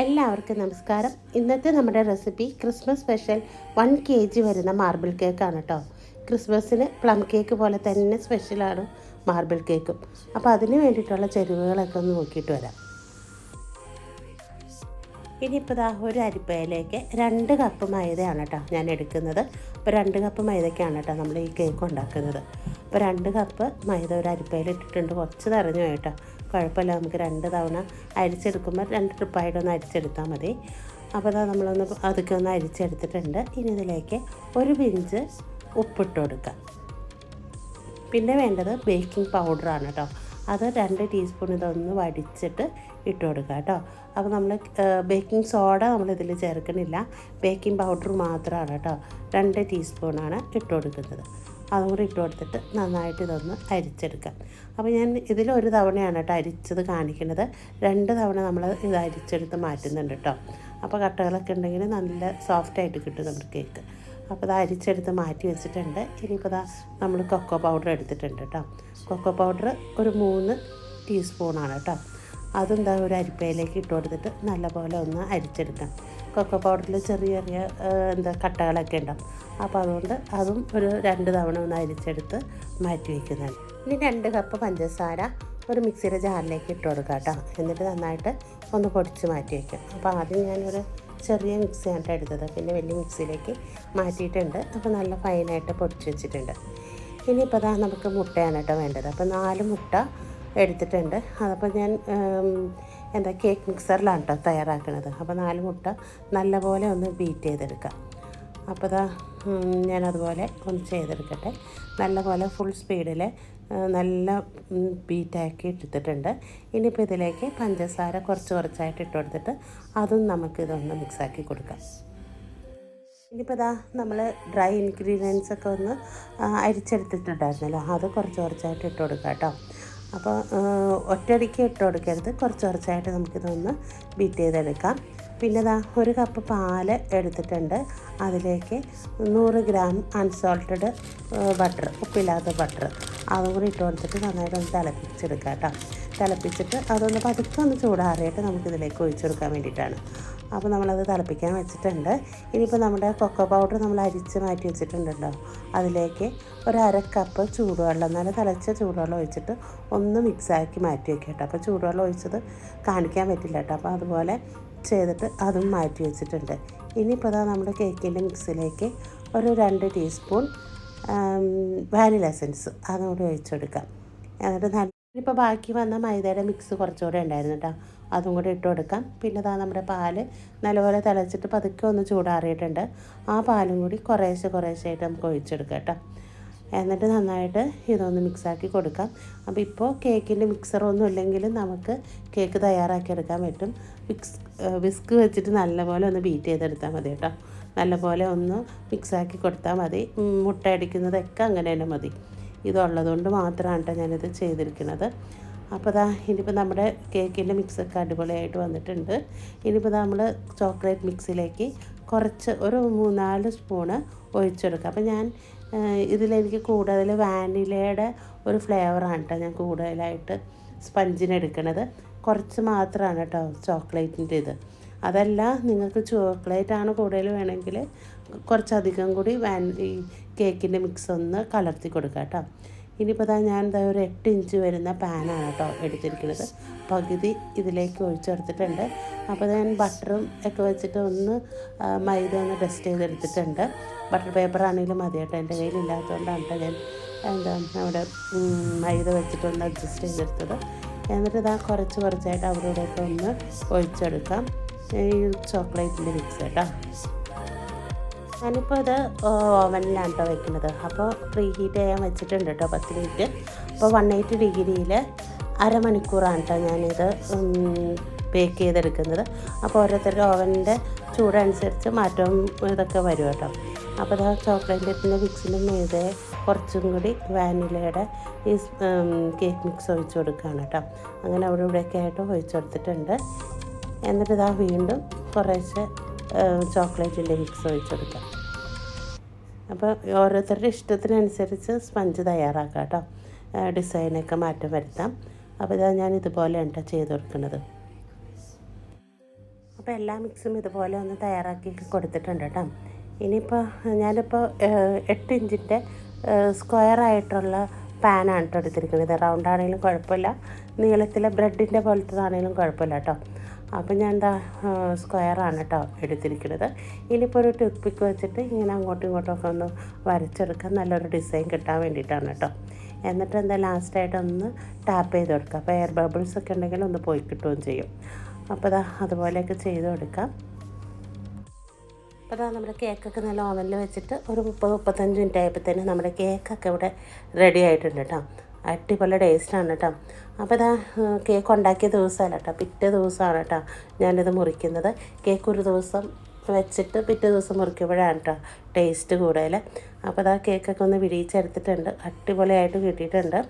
എല്ലാവർക്കും നമസ്കാരം. ഇന്നത്തെ നമ്മുടെ recipe Christmas special one K G വരുന്ന മാർബിൾ കേക്കാണ് കേട്ടോ ക്രിസ്മസിന് പ്ലം കേക്ക് പോലെ തന്നെ സ്പെഷ്യലാണ് മാർബിൾ കേക്കും. അപ്പോൾ അതിന് വേണ്ടിയിട്ടുള്ള ചേരുവകളൊക്കെ ഒന്ന് നോക്കിയിട്ട് വരാം. ഇനിയിപ്പോൾ ദാ ഒരു അരിപ്പയിലേക്ക് രണ്ട് കപ്പ് മൈദയാണ് കേട്ടോ ഞാൻ എടുക്കുന്നത്. അപ്പോൾ രണ്ട് കപ്പ് മൈദയ്ക്കാണ് കേട്ടോ നമ്മൾ ഈ കേക്ക് ഉണ്ടാക്കുന്നത്. അപ്പോൾ രണ്ട് കപ്പ് മൈദ ഒരു അരിപ്പയിൽ ഇട്ടിട്ടുണ്ട്. കുറച്ച് നിറഞ്ഞു കേട്ടോ. കുഴപ്പമില്ല നമുക്ക് രണ്ട് തവണ അരിച്ചെടുക്കുമ്പോൾ രണ്ട് ട്രിപ്പായിട്ടൊന്ന് അരിച്ചെടുത്താൽ മതി. അപ്പോൾ അതാ നമ്മളൊന്ന് അതൊക്കെ ഒന്ന് അരിച്ചെടുത്തിട്ടുണ്ട്. ഇനി ഇതിലേക്ക് ഒരു പിഞ്ച് ഉപ്പിട്ട് കൊടുക്കാം പിന്നെ വേണ്ടത് ബേക്കിംഗ് പൗഡറാണ് കേട്ടോ. അത് രണ്ട് ടീസ്പൂൺ ഇതൊന്ന് വടിച്ചിട്ട് ഇട്ട് കൊടുക്കുക കേട്ടോ. അപ്പോൾ നമ്മൾ ബേക്കിംഗ് സോഡ നമ്മൾ ഇതിൽ ചേർക്കണില്ല. ബേക്കിംഗ് പൗഡർ മാത്രമാണ് കേട്ടോ. രണ്ട് ടീസ്പൂണാണ് ഇട്ട് കൊടുക്കുന്നത്. അതും കൂടി ഇട്ട് കൊടുത്തിട്ട് നന്നായിട്ട് ഇതൊന്ന് അരിച്ചെടുക്കാം. അപ്പോൾ ഞാൻ ഇതിലൊരു തവണയാണ് കേട്ടോ അരിച്ചത് കാണിക്കുന്നത്. രണ്ട് തവണ നമ്മൾ ഇത് അരിച്ചെടുത്ത് മാറ്റുന്നുണ്ട് കേട്ടോ. അപ്പോൾ കട്ടകളൊക്കെ ഉണ്ടെങ്കിൽ നല്ല സോഫ്റ്റായിട്ട് കിട്ടും നമ്മുടെ കേക്ക് അപ്പോൾ അത് അരിച്ചെടുത്ത് മാറ്റി വെച്ചിട്ടുണ്ട്. ഇനിയിപ്പോൾ ഇതാ നമ്മൾ കൊക്കോ പൗഡർ എടുത്തിട്ടുണ്ട് കേട്ടോ. കൊക്കോ പൗഡർ ഒരു മൂന്ന് ടീസ്പൂണാണ് കേട്ടോ. അതെന്താ ഒരു അരിപ്പയിലേക്ക് ഇട്ട് കൊടുത്തിട്ട് നല്ലപോലെ ഒന്ന് അരിച്ചെടുക്കാം. കൊക്കോ പൗഡറിൽ ചെറിയ ചെറിയ എന്താ കട്ടകളൊക്കെ ഉണ്ടാവും. അപ്പോൾ അതുകൊണ്ട് അതും ഒരു രണ്ട് തവണ ഒന്ന് അരിച്ചെടുത്ത് മാറ്റി വയ്ക്കുന്നതാണ് ഇനി രണ്ട് കപ്പ് പഞ്ചസാര ഒരു മിക്സിയുടെ ജാറിലേക്ക് ഇട്ട് കൊടുക്കാം കേട്ടോ. എന്നിട്ട് നന്നായിട്ട് ഒന്ന് പൊടിച്ച് മാറ്റി വയ്ക്കാം അപ്പോൾ ആദ്യം ഞാനൊരു ചെറിയ മിക്സിയാണ് എടുത്തത്. പിന്നെ വലിയ മിക്സിയിലേക്ക് മാറ്റിയിട്ടുണ്ട്. അപ്പോൾ നല്ല ഫൈനായിട്ട് പൊടിച്ച് വെച്ചിട്ടുണ്ട്. ഇനിയിപ്പോൾ അതാ നമുക്ക് മുട്ടയാണ് കേട്ടോ വേണ്ടത്. അപ്പോൾ നാല് മുട്ട എടുത്തിട്ടുണ്ട്. അതപ്പോൾ ഞാൻ എന്താ കേക്ക് മിക്സറിലാണ് കേട്ടോ തയ്യാറാക്കുന്നത് അപ്പോൾ നാല് മുട്ട നല്ലപോലെ ഒന്ന് ബീറ്റ് ചെയ്തെടുക്കാം. അപ്പോൾ അതാ ഞാനതുപോലെ ഒന്ന് ചെയ്തെടുക്കട്ടെ. നല്ലപോലെ ഫുൾ സ്പീഡിൽ നല്ല ബീറ്റാക്കി എടുത്തിട്ടുണ്ട്. ഇനിയിപ്പോൾ ഇതിലേക്ക് പഞ്ചസാര കുറച്ച് കുറച്ചായിട്ട് ഇട്ട് കൊടുത്തിട്ട് അതും നമുക്കിതൊന്ന് മിക്സാക്കി കൊടുക്കാം. ഇനിയിപ്പോൾ ഇതാ നമ്മൾ ഡ്രൈ ഇൻഗ്രീഡിയൻസ് ഒക്കെ ഒന്ന് അരിച്ചെടുത്തിട്ടുണ്ടായിരുന്നല്ലോ. അത് കുറച്ച് കുറച്ചായിട്ട് ഇട്ട് കൊടുക്കാം കേട്ടോ. അപ്പോൾ ഒറ്റയടിക്ക് ഇട്ട് കൊടുക്കരുത്. കുറച്ച് കുറച്ചായിട്ട് നമുക്കിതൊന്ന് ബീറ്റ് ചെയ്തെടുക്കാം. പിന്നെ ഇതാ ഒരു കപ്പ് പാൽ എടുത്തിട്ടുണ്ട്. അതിലേക്ക് നൂറ് ഗ്രാം അൺസോൾട്ടഡ് ബട്ടർ ഉപ്പില്ലാത്ത ബട്ടർ അതും കൂടി ഇട്ട് കൊടുത്തിട്ട് നന്നായിട്ട് ഒന്ന് തിളപ്പിച്ചെടുക്കാം കേട്ടോ. തിളപ്പിച്ചിട്ട് അതൊന്ന് പതുക്കെ ഒന്ന് ചൂടാറിയിട്ട് നമുക്കിതിലേക്ക് ഒഴിച്ചു കൊടുക്കാൻ വേണ്ടിയിട്ടാണ്. അപ്പോൾ നമ്മളത് തിളപ്പിക്കാൻ വെച്ചിട്ടുണ്ട്. ഇനിയിപ്പോൾ നമ്മുടെ കൊക്കോ പൗഡർ നമ്മൾ അരിച്ച് മാറ്റി വെച്ചിട്ടുണ്ടല്ലോ. അതിലേക്ക് ഒരു അര കപ്പ് ചൂടുവെള്ളം നല്ല തിളച്ച ചൂടുവെള്ളം ഒഴിച്ചിട്ട് ഒന്ന് മിക്സാക്കി മാറ്റി വെക്കുക കേട്ടോ. അപ്പോൾ ചൂടുവെള്ളം ഒഴിച്ചത് കാണിക്കാൻ പറ്റില്ല കേട്ടോ. അപ്പോൾ അതുപോലെ ചെയ്തിട്ട് അതും മാറ്റി വെച്ചിട്ടുണ്ട്. ഇനിയിപ്പോൾ അതാ നമ്മുടെ കേക്കിന്റെ മിക്സിലേക്ക് ഒരു രണ്ട് ടീസ്പൂൺ വാനില എസൻസ് അതും കൂടി ഒഴിച്ചെടുക്കാം. എന്നിട്ട് ഇപ്പോൾ ബാക്കി വന്ന മൈദയുടെ മിക്സ് കുറച്ചുകൂടെ ഉണ്ടായിരുന്നു കേട്ടോ അതും കൂടി ഇട്ട് കൊടുക്കാം. പിന്നെ ഇതാ നമ്മുടെ പാൽ നല്ലപോലെ തിളച്ചിട്ട് പതുക്കെ ഒന്ന് ചൂടാറിയിട്ടുണ്ട്. ആ പാലും കൂടി കുറേശ്ശെ കുറേശ്ശെ ആയിട്ട് നമുക്ക് ഒഴിച്ചെടുക്കാം കേട്ടോ എന്നിട്ട് നന്നായിട്ട് ഇതൊന്ന് മിക്സാക്കി കൊടുക്കാം. അപ്പോൾ ഇപ്പോൾ കേക്കിന്റെ മിക്സറൊന്നും ഇല്ലെങ്കിലും നമുക്ക് കേക്ക് തയ്യാറാക്കി എടുക്കാൻ പറ്റും. വിക്സ് വിസ്ക് വെച്ചിട്ട് നല്ലപോലെ ഒന്ന് ബീറ്റ് ചെയ്തെടുത്താൽ മതി കേട്ടോ നല്ലപോലെ ഒന്ന് മിക്സാക്കി കൊടുത്താൽ മതി. മുട്ട അടിക്കുന്നതൊക്കെ അങ്ങനെ തന്നെ മതി. ഇതുള്ളതുകൊണ്ട് മാത്രമാണ് കേട്ടോ ഞാനിത് ചെയ്തിരിക്കുന്നത്. അപ്പോൾ ഇതാ ഇനിയിപ്പോൾ നമ്മുടെ കേക്കിന്റെ മിക്സൊക്കെ അടിപൊളിയായിട്ട് വന്നിട്ടുണ്ട്. ഇനിയിപ്പോൾ നമ്മൾ ചോക്ലേറ്റ് മിക്സിലേക്ക് കുറച്ച് ഒരു മൂന്നാൽ സ്പൂണ് ഒഴിച്ചെടുക്കുക അപ്പോൾ ഞാൻ ഇതിലെനിക്ക് കൂടുതൽ വാനിലയുടെ ഒരു ഫ്ലേവറാണ് കേട്ടോ ഞാൻ കൂടുതലായിട്ട് സ്പഞ്ചിന് എടുക്കുന്നത് കുറച്ച് മാത്രമാണ് കേട്ടോ ചോക്ലേറ്റിന്റെ ഇത് അതല്ല നിങ്ങൾക്ക് ചോക്ലേറ്റ് ആണ് കൂടുതൽ വേണമെങ്കിൽ കുറച്ചധികം കൂടി വാൻ ഈ കേക്കിന്റെ മിക്സ് ഒന്ന് കലർത്തി കൊടുക്കുക കേട്ടോ. ഇനിയിപ്പോൾ ഇതാ ഞാൻ എന്താ ഒരു എട്ട് ഇഞ്ച് വരുന്ന പാനാണ് കേട്ടോ എടുത്തിരിക്കുന്നത്. പകുതി ഇതിലേക്ക് ഒഴിച്ചു കൊടുത്തിട്ടുണ്ട്. അപ്പോൾ ഞാൻ ബട്ടറും ഒക്കെ വെച്ചിട്ട് ഒന്ന് മൈദ ഒന്ന് ടെസ്റ്റ് ചെയ്തെടുത്തിട്ടുണ്ട്. ബട്ടർ പേപ്പർ ആണെങ്കിലും മതി കേട്ടോ എന്റെ കയ്യിലില്ലാത്തതുകൊണ്ടാണ് ഞാൻ എന്താ നമ്മുടെ മൈദ വെച്ചിട്ടൊന്ന് അഡ്ജസ്റ്റ് ചെയ്തെടുത്തത്. എന്നിട്ട് ഇതാ കുറച്ച് കുറച്ചായിട്ട് അവിടെ ഇവിടെയൊക്കെ ഒന്ന് ഒഴിച്ചെടുക്കാം. ഈ ചോക്ലേറ്റിന്റെ മിക്സ് കേട്ടോ. ഞാനിപ്പോൾ ഇത് ഓവനിലാണ് കേട്ടോ വെക്കുന്നത്. അപ്പോൾ പ്രീ ഹീറ്റ് ചെയ്യാൻ വെച്ചിട്ടുണ്ട് കേട്ടോ പത്ത് മിനിറ്റ് അപ്പോൾ വൺ എയ്റ്റി ഡിഗ്രിയിൽ അരമണിക്കൂറാണ് കേട്ടോ ഞാനിത് ബേക്ക് ചെയ്തെടുക്കുന്നത്. അപ്പോൾ ഓരോരുത്തരുടെ ഓവനിന്റെ ചൂടനുസരിച്ച് മാറ്റവും ഇതൊക്കെ വരും കേട്ടോ അപ്പോൾ അത് ചോക്ലേറ്റിന്റെ മിക്സിന്റെ മീതെ കുറച്ചും കൂടി വാനിലയുടെ ഈ കേക്ക് മിക്സ് ഒഴിച്ചു കൊടുക്കുകയാണ് കേട്ടോ അങ്ങനെ അവിടെ ഇവിടെയൊക്കെ ആയിട്ട് ഒഴിച്ചു കൊടുത്തിട്ടുണ്ട്. എന്നിട്ട് ഇതാ വീണ്ടും കുറേശ്ശെ ചോക്ലേറ്റിന്റെ മിക്സ് ഒഴിച്ചെടുക്കാം അപ്പോൾ ഓരോരുത്തരുടെ ഇഷ്ടത്തിനനുസരിച്ച് സ്പഞ്ച് തയ്യാറാക്കാം കേട്ടോ. ഡിസൈനൊക്കെ മാറ്റം വരുത്താം. അപ്പോൾ ഇതാ ഞാൻ ഇതുപോലെ കേട്ടോ ചെയ്ത് കൊടുക്കുന്നത്. അപ്പോൾ എല്ലാ മിക്സും ഇതുപോലെ ഒന്ന് തയ്യാറാക്കി കൊടുത്തിട്ടുണ്ട് കേട്ടോ. ഇനിയിപ്പോൾ ഞാനിപ്പോൾ എട്ട് ഇഞ്ചിന്റെ സ്ക്വയർ ആയിട്ടുള്ള പാനാണ് കേട്ടോ എടുത്തിരിക്കുന്നത്. റൗണ്ട് ആണെങ്കിലും കുഴപ്പമില്ല. നീളത്തിലെ ബ്രെഡിന്റെ പോലത്തതാണെങ്കിലും കുഴപ്പമില്ല കേട്ടോ. അപ്പോൾ ഞാൻ എന്താ സ്ക്വയറാണ് കേട്ടോ എടുത്തിരിക്കുന്നത്. ഇനിയിപ്പോൾ ഒരു ടൂത്ത് പിക്ക് വെച്ചിട്ട് ഇങ്ങനെ അങ്ങോട്ടും ഇങ്ങോട്ടും ഒക്കെ ഒന്ന് വരച്ചെടുക്കാൻ നല്ലൊരു ഡിസൈൻ കിട്ടാൻ വേണ്ടിയിട്ടാണ് കേട്ടോ. എന്നിട്ട് എന്താ ലാസ്റ്റായിട്ട് ഒന്ന് ടാപ്പ് ചെയ്ത് കൊടുക്കുക. അപ്പോൾ എയർ ബബിൾസ് ഒക്കെ ഉണ്ടെങ്കിൽ ഒന്ന് പോയി കിട്ടുകയും ചെയ്യും. അപ്പോൾ അതാ അതുപോലെയൊക്കെ ചെയ്ത് കൊടുക്കാം. അപ്പോൾ അതാ നമ്മുടെ കേക്കൊക്കെ നല്ല ഓവനിൽ വെച്ചിട്ട് ഒരു മുപ്പത് മുപ്പത്തഞ്ച് മിനിറ്റ് ആയപ്പോൾ തന്നെ നമ്മുടെ കേക്കൊക്കെ ഇവിടെ റെഡി ആയിട്ടുണ്ട് കേട്ടോ. അടിപൊളി ടേസ്റ്റാണ് കേട്ടോ അപ്പോൾ ഇതാ കേക്ക് ഉണ്ടാക്കിയ ദിവസമല്ല കേട്ടോ പിറ്റേ ദിവസമാണ് കേട്ടോ ഞാനിത് മുറിക്കുന്നത്. കേക്ക് ഒരു ദിവസം വെച്ചിട്ട് പിറ്റേ ദിവസം മുറിക്കുമ്പോഴാണ് കേട്ടോ ടേസ്റ്റ് കൂടുതൽ അപ്പോൾ ഇതാ കേക്കൊക്കെ ഒന്ന് വിരിയിച്ചെടുത്തിട്ടുണ്ട്. അടിപൊളിയായിട്ട് കിട്ടിയിട്ടുണ്ട്.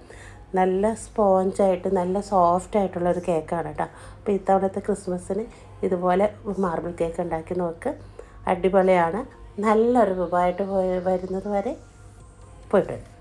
നല്ല സ്പോഞ്ചായിട്ട് നല്ല സോഫ്റ്റ് ആയിട്ടുള്ള ഒരു കേക്കാണ് കേട്ടോ അപ്പോൾ ഇത്തവണത്തെ ക്രിസ്മസിന് ഇതുപോലെ മാർബിൾ കേക്ക് ഉണ്ടാക്കി നോക്ക്. അടിപൊളിയാണ്. നല്ലൊരു വിഭവമായിട്ട് വരുന്നത് വരെ പോയിട്ട് വരും